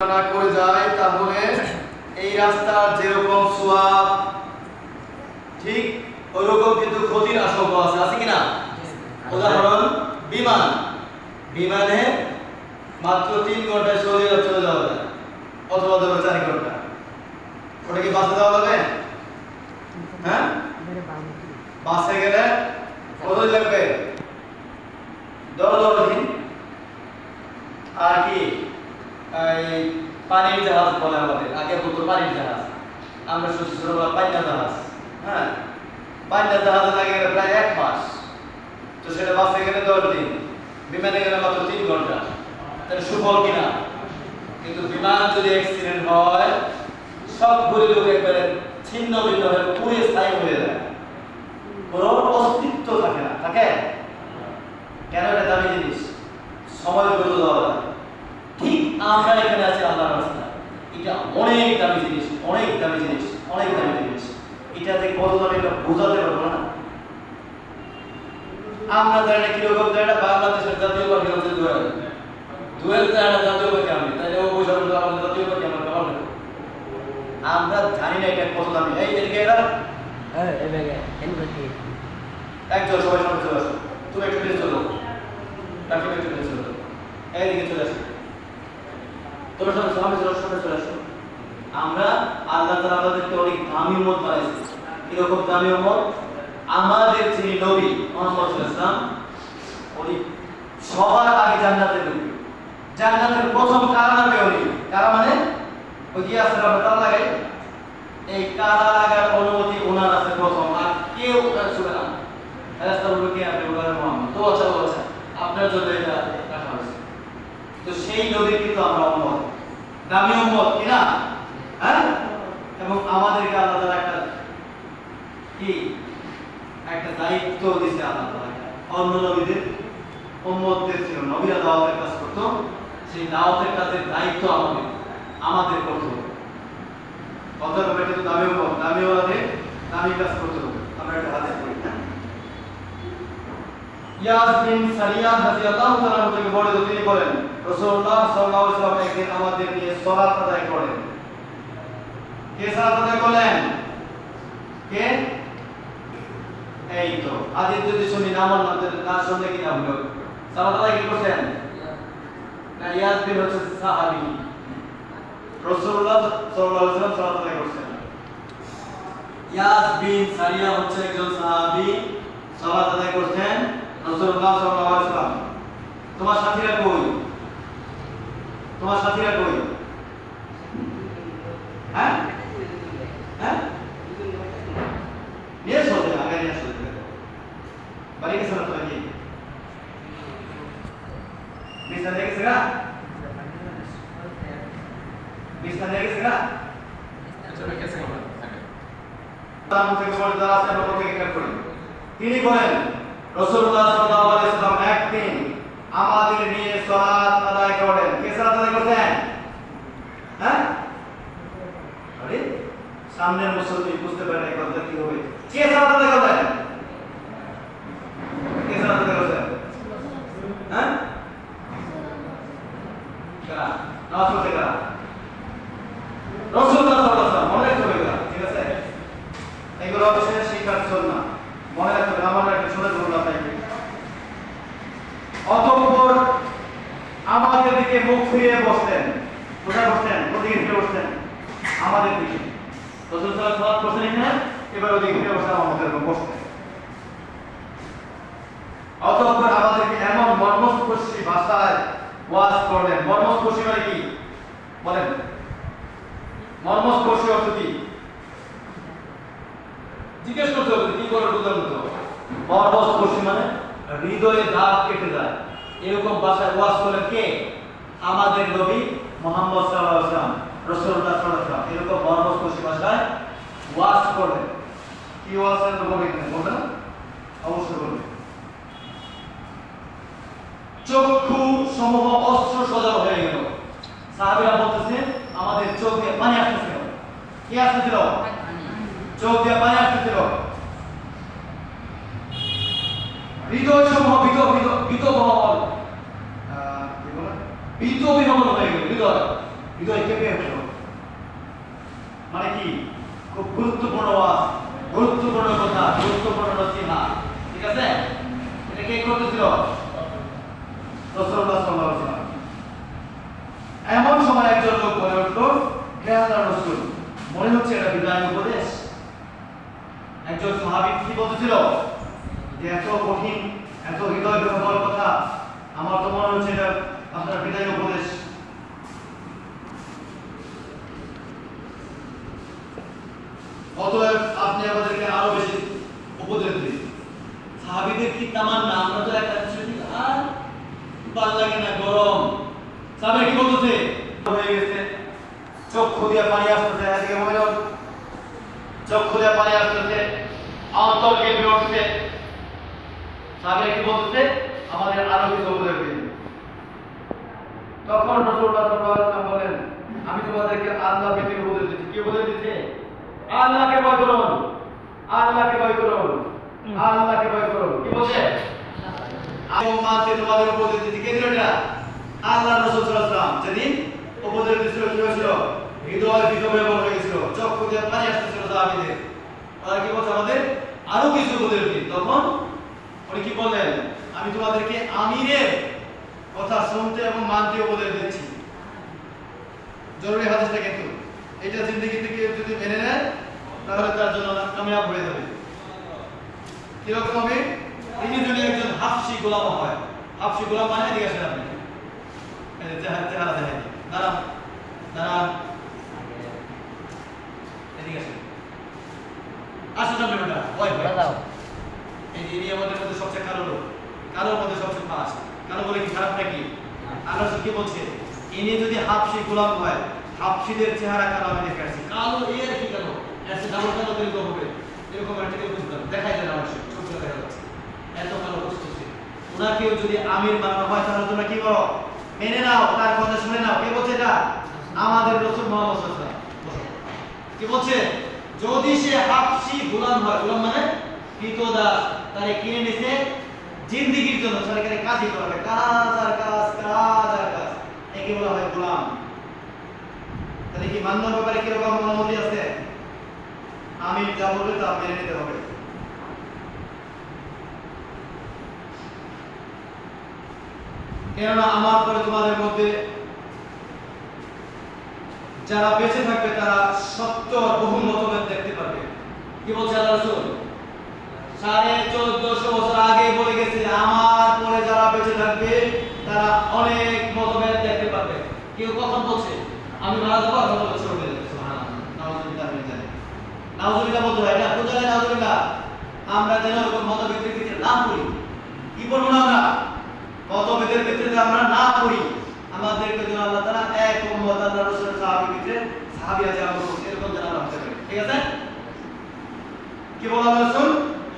না করে যায়, তাহলে এই রাস্তার যেরকম সোয়াব, ঠিক ওরকম কিন্তু ক্ষতির আশঙ্কা আছে। আছে কিনা উদাহরণ, বিমান। বিমানে মাত্র তিন ঘন্টায় চলে চলে যাওয়া যায়। অথবা ধরো চার ঘণ্টা। ওটা কি বাসে যাওয়া যাবে? হ্যাঁ? বাসে গেলে কত লাগবে? দশ দিন। আর কি? এই পানির জাহাজ বলে আমাদের, আগে বলতো পানির জাহাজ। আমরা শুনছি ছোটবেলা পান্না জাহাজ হ্যাঁ? পান্না জাহাজে লাগে প্রায় এক মাস। তো সেটা বাসে গেলে দশ দিন, বিমানে গেলে মাত্র তিন ঘণ্টা। তাহলে সুফল কিনা? কিন্তু বিমান যদি অ্যাক্সিডেন্ট হয় সবগুলি লোক একবারে ছিন্ন ভিন্ন হয়ে পুড়ে স্থায়ী হয়ে যায়। কোনো অস্তিত্ব থাকে না, থাকে? কেন এটা দামি জিনিস? সময় বদলে দেওয়া যায়? আমরা এখানে আছি আল্লাহর রাস্তায়। এটা অনেক দামি জিনিস অনেক দামি জিনিস অনেক দামি জিনিস। এটা যে কত দামি এটা বোঝাতে পারব না। আমরা জানি না কীরকম জানি না বাংলাদেশের জাতীয় পাখি হচ্ছে দোয়েল। দোয়েল জানি না জাতীয় পাখি আমি তাই ও বোঝা বলতে আমাদের জাতীয় পাখি আমার কেমন লাগে? আমরা জানি না এটা কত দামি। এই এদিকে এরা। একজন সবাই সামনে চলে আসো। তুমি একটু চলো। তাকে একটু চলো। এইদিকে চলে আসো। চলে আমরা আল্লাহ আমাদেরকে অনেক দামি উম্মত বানাইছে। এরকম দামি উম্মত? আমাদের যিনি নবী মুহাম্মদ সাল্লাল্লাহু উনি সবার আগে জান্নাতে ঢুকবে জান্নাতের প্রথম কারা নামে উনি? কারা মানে? ওই কি আছে আমরা লাগাই এই কারা লাগার অনুমতি ওনার আছে প্রথম, আর কেউ ওনার শুনে না। রাস্তা বলব, কি আপনি? মোহাম্মদ। আচ্ছা তো আচ্ছা আপনার জন্য এটা রাখা হয়েছে। তো সেই নবীর কিন্তু আমরা উম্মত। দামি উম্মত, কি না? হ্যাঁ? এবং আমাদেরকে আল্লাহ তাআলা একটা কি? একটা দায়িত্ব দিয়েছে আল্লাহ তাআলা অন্য নবীদের, উম্মতদের ছিল। নবীরা দাওয়াতের কাজ করতো। সেই দাওয়াতের কাজের দায়িত্ব আমাদের আমাদের করতে হবে। কথার ব্যাপারে কিন্তু দামি উম্মত। দামি ওলাদের দামি কাজ করতে হবে। আমরা একটা না ইয়াস বিন সারিয়া রাদিয়াল্লাহু তাআলা থেকে বর্ণিত, তিনি বলেন, রাসূলুল্লাহ সাল্লাল্লাহু আলাইহি ওয়াসাল্লাম একদিন আমাদের নিয়ে সালাত আদায় করেন। কে সালাত আদায় করলেন? কে? এই তো আদি যদি শুনি নাম নাম না শুনলে কি নাম হলো? সালাত আদায় কি করছেন? না ইয়াস বিন হচ্ছে সাহাবী। রাসূলুল্লাহ সাল্লাল্লাহু আলাইহি ওয়াসাল্লাম সালাত আদায় করছেন। ইয়াস বিন সারিয়া হচ্ছে একজন সাহাবী। সালাত আদায় করছেন। রাসূলুল্লাহ সাল্লাল্লাহু আলাইহি ওয়াসাল্লাম তোমার সাথীরা কই তোমার সাথীরা কই হ্যাঁ হ্যাঁ নিয়ে চলতে আগে নিয়ে চলতে বাড়ি গেছে না তোমার কি বিছনা দিয়ে গেছে না বিছনা দিয়ে গেছে না তার মুখে বলে যারা আছে আমরা প্রত্যেকে খেয়াল করি তিনি বলেন রাসূলুল্লাহ সাল্লাল্লাহু আলাইহি সাল্লাম একদিন আমাদের নিয়ে সালাত আদায় করেন কে সালাত আদায় করতেন হ্যাঁ? আরে, সামনের মুসল্লি বুঝতে পারে না কথা কি হবে। কে সালাত আদায় করতেন কে সালাত আদায় করতেন হ্যাঁ? কারা? সাল্লাল্লাহু আলাইহি ঠিক আছে? এগুলো অবশ্যই শিক্ষার জন্য আমাদের দিকে মুখ ফিরিয়ে বসতেন। কোথায় বসতেন? ওদিকে ফিরে বসতেন। আমাদের দিকে। এবার ওদিকে ফিরে বসতেন আমাদের বসতেন। অতঃপর আমাদেরকে এমন মর্মস্পর্শী ভাষায় ওয়াজ করলেন। মর্মস্পর্শী মানে কি? বলেন। মর্মস্পর্শী অর্থ কি? জিজ্ঞেস করতে হবে, কি করে বুঝতে হবে মর্মস্পর্শী মানে হৃদয়ে দাগ কেটে যায়। এরকম ভাষায় ওয়াজ করলেন কে? আমাদের নবী মোহাম্মদ সাল্লাল্লাহু আলাইহি ওয়াসাল্লাম এরকম মর্মস্পর্শী ভাষায় ওয়াজ করলেন। কি ওয়াজ করলেন বলবেন? অবশ্যই বলবেন। চক্ষু সমূহ অস্ত্র সজাগ হয়ে গেল। সাহাবীরা বলতেছেন আমাদের চোখ পানি আসতেছিল। কি আসতেছিল? চোখ দিয়ে পানি আসতেছিল হৃদয় সমূহ বিত বিত বিত বহল? বিত বিহবল হয়ে গেল। হৃদয়। হৃদয় কেঁপে উঠল। মানে কি? খুব গুরুত্বপূর্ণ ওয়াজ গুরুত্বপূর্ণ কথা, গুরুত্বপূর্ণ নসিহা ঠিক আছে? এটা কে করতেছিল? রাসূলুল্লাহ সাল্লাল্লাহু আলাইহি এমন সময় একজন লোক বলে উঠল, হে আল্লাহর মনে হচ্ছে এটা বিদায় উপদেশ একজন সাহাবী কি বলতেছিল? যে এত কঠিন, এত হৃদয় বিহবল কথা, আমার তো মনে হচ্ছে এটা আপনার বিদায় উপদেশ। অতএব আপনি আমাদেরকে আরও বেশি উপদেশ দিন। সাহাবীদের কি তামান্না? আমরা তো একটা দিই। আর ভালো লাগে না, গরম। সাহাবী কি বলতেছে? হয়ে গেছে। চক্ষু দিয়ে পানি আসতেছে, এদিকে মহিলা চোখ দিয়ে পানি আসতেছে। অন্তর কেঁপে উঠছে সামনে কি বলতেছে? আমাদের আরও কিছু উপদেশ দিন। তখন রসুল্লাহ বলেন, আমি তোমাদেরকে আল্লাহ ব্যতীত উপদেশ দিচ্ছি। কি উপদেশ দিচ্ছে? আল্লাহকে ভয় করুন। আল্লাহকে ভয় করুন। আল্লাহকে ভয় করুন। কি বলছে? আমি মানতে তোমাদের উপদেশ দিচ্ছি। কে এটা? আল্লাহ রসুল ওয়াসাল্লাম। যেদিন উপদেশ দিচ্ছিল কি হয়েছিল? হৃদয় বিকমে হয়ে গেছিল। চক্ষু দিয়ে পানি আসতেছিল সাহাবীদের ওরা কি বলছে আমাদের? আরও কিছু উপদেশ দিন তখন উনি কি বললেন আমি তোমাদেরকে আমিরের কথা শুনতে এবং মানতে উপদেশ দিচ্ছি। জরুরি হাদিসটা কিন্তু। এটা জিন্দগিতে কেউ যদি মেনে নেয়, তাহলে তার জন্য কামিয়াব হয়ে যাবে। কীরকম হবে? তিনি যদি একজন হাফসি গোলাম হয়, হাফসি গোলাম মানে এদিকে আসেন আপনি। চেহারা দেখেন। দাঁড়ান। দাঁড়ান। এদিকে আসেন। আসো সামনে বেটা ভয় ভয় দাও এই ইনি আমাদের মধ্যে সবচেয়ে কালো লোক। কালোর মধ্যে সবচেয়ে ফাস্ট কালো বলে কি খারাপ নাকি? আল্লাহ কি বলছে? ইনি যদি হাফসি গোলাম হয় হাফসিদের চেহারা কালো আমি দেখে আসছি। কালো এর কি কালো? এর সে ডাবল কালো এরকম হবে? এরকম একটা বুঝলাম দেখাই যায় আমার ছোট ছোট দেখা যাচ্ছে। এত কালো বুঝতেছে ওনাকেও যদি আমির বানানো হয় তাহলে তোমরা কি করো? মেনে নাও তার কথা শুনে নাও। কে বলছে এটা? আমাদের রসুল মোহাম্মদ। কি বলছে? যদি সে হাফসি গোলাম হয়, গোলাম মানে কৃতদাস তারে কিনে নিছে জিন্দিগির জন্য তাহলে এখানে কাজই করবে কাজ আর কাজ কাজ আর কাজ। একে বলা হয় গোলাম। তাহলে কি মান্যর ব্যাপারে কীরকম অনুমতি আছে? আমি যা বলবে তা মেনে নিতে হবে। কেননা আমার পরে তোমাদের মধ্যে যারা বেঁচে থাকবে, তারা সত্য বহু মতভেদ কি বলছে আল্লাহ রসুল? সাড়ে চোদ্দশো বছর আগে বলে গেছে, আমার পরে যারা বেঁচে থাকবে, তারা অনেক মতভেদ দেখতে পারবে কেউ কখন বলছে, আমি মারা যাব আর কত বছর হয়ে নাউজুবিল্লাহ বলতে হয় না কোথায় নাউজুবিল্লাহ? আমরা যেন ওরকম মতভেদের ভিতরে না পড়ি। কি বলব না আমরা? মতভেদের ভিতরে আমরা না পড়ি, আমাদেরকে যেন আল্লাহ তাআলা এক উম্মত রাসূলের সাহাবী ভিতরে সাহাবী আছে আমরা এরকম যেন আমরা ঠিক আছে? কি বলা রাসূল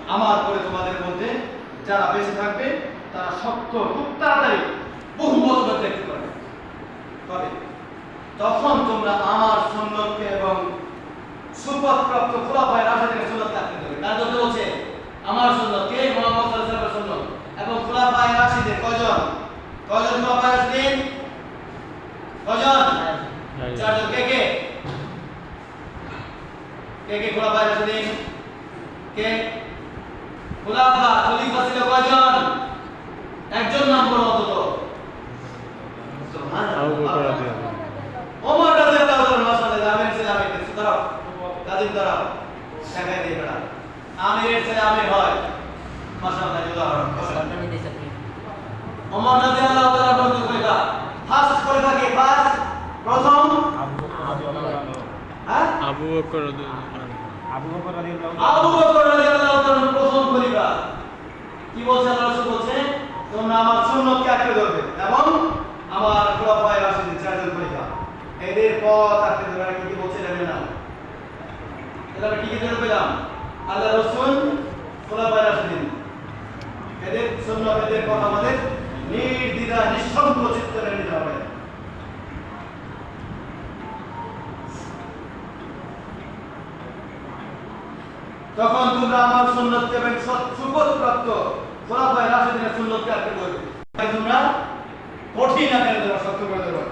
আমার পরে তোমাদের মধ্যে যারা বেঁচে থাকবে তারা সত্য খুব তাড়াতাড়ি বহু মতভেদ দেখতে পাবে তবে তখন তোমরা আমার সুন্নতকে এবং সুপথপ্রাপ্ত খোলাফায়ে রাশিদের সুন্নতকে আঁকড়ে ধরবে কার ধরতে বলছে? আমার সুন্নত কে? মুহাম্মদ সাল্লাল্লাহু সুন্নত এবং খোলাফায়ে রাশিদের কয়জন? কয়জন খোলাফায়ে রাশিদিন? কয়জন? চারজন। কে কে? কে কে খোলাফায়ে রাশিদিন? কে? খোলাফা খলিফা ছিল কয়জন? একজন নাম বলো অন্তত। আবু বকর রাদিয়াল্লাহু ওমর রাদিয়াল্লাহু তাআলা মাশাআল্লাহ আমির ছেলে আমির ছেলে দাঁড়াও কাদিম দাঁড়াও দেখাই দিয়ে বেড়া আমিরের ছেলে আমির হয়। মাশাআল্লাহ উদাহরণ ওমর রাদিয়াল্লাহু তাআলা প্রথম খলিফা ফার্স্ট খলিফা কে ফার্স্ট প্রথম? হ্যাঁ? আবু বকর রাদিয়াল্লাহু আবু বকর আবু বকর রাদিয়াল্লাহু প্রথম খলিফা। কি বলছে আল্লাহ বলছে? তোমরা আমার সুন্নতকে আঁকড়ে ধরবে এবং আমার চারজন খলিফা। এদের পথ আঁকড়ে কি কি বলছে জানেন না? এটা আমরা কি কি ধরে পেলাম? আল্লাহ রাশিদিন এদের সুন্নত, এদের কথা আমাদের নির্দ্বিধা নিঃসংকোচ চিত্তে মেনে নিতে হবে তখন তোমরা আমার সুন্নতকে এবং সুপথ প্রাপ্ত খোলা খোলাফায়ে রাশিদিনের সুন্নতকে আপনি করবে তোমরা কঠিন আকারে দেওয়া সত্য করে দেওয়া